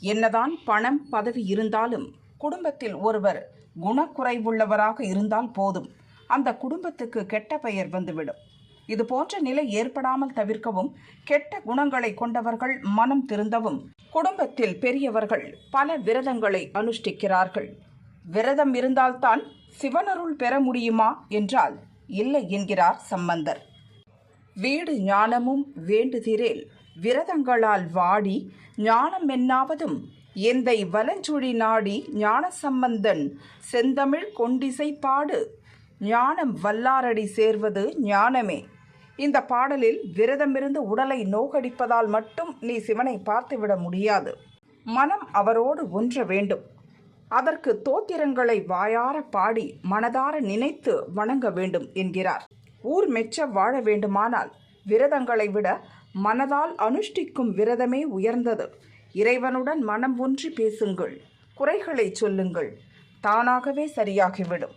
என்னதான் பணம் பதவி இருந்தாலும் குடும்பத்தில் ஒருவர் குணக்குறைவுள்ளவராக இருந்தால் போதும். அந்த குடும்பத்துக்கு கெட்ட பெயர் வந்துவிடும். இது போன்ற நிலை ஏற்படாமல் தவிர்க்கவும் கெட்ட குணங்களை கொண்டவர்கள் மனம் திருந்தவும் குடும்பத்தில் பெரியவர்கள் பல விரதங்களை அனுஷ்டிக்கிறார்கள். விரதம் இருந்தால்தான் சிவனருள் பெற முடியுமா? என்றால் இல்லை என்கிறார் சம்பந்தர். வீடு ஞானமும் வேண்டுதிரேல் விரதங்களால் வாடி ஞானம் என்னாவதும் எந்தை வலஞ்சுழி நாடி ஞான சம்பந்தன் செந்தமிழ் கொண்டிசை பாடு ஞானம் வல்லாரடி சேர்வது ஞானமே. இந்த பாடலில் விரதமிருந்து உடலை நோகடிப்பதால் மட்டும் நீ சிவனை பார்த்துவிட முடியாது. மனம் அவரோடு ஒன்ற வேண்டும். அதற்கு தோத்திரங்களை வாயார பாடி மனதார நினைத்து வணங்க வேண்டும் என்கிறார். ஊர் மெச்ச வாழ வேண்டுமானால் விரதங்களை விட மனதால் அனுஷ்டிக்கும் விரதமே உயர்ந்தது. இறைவனுடன் மனம் ஒன்றி பேசுங்கள். குறைகளை சொல்லுங்கள். தானாகவே சரியாகிவிடும்.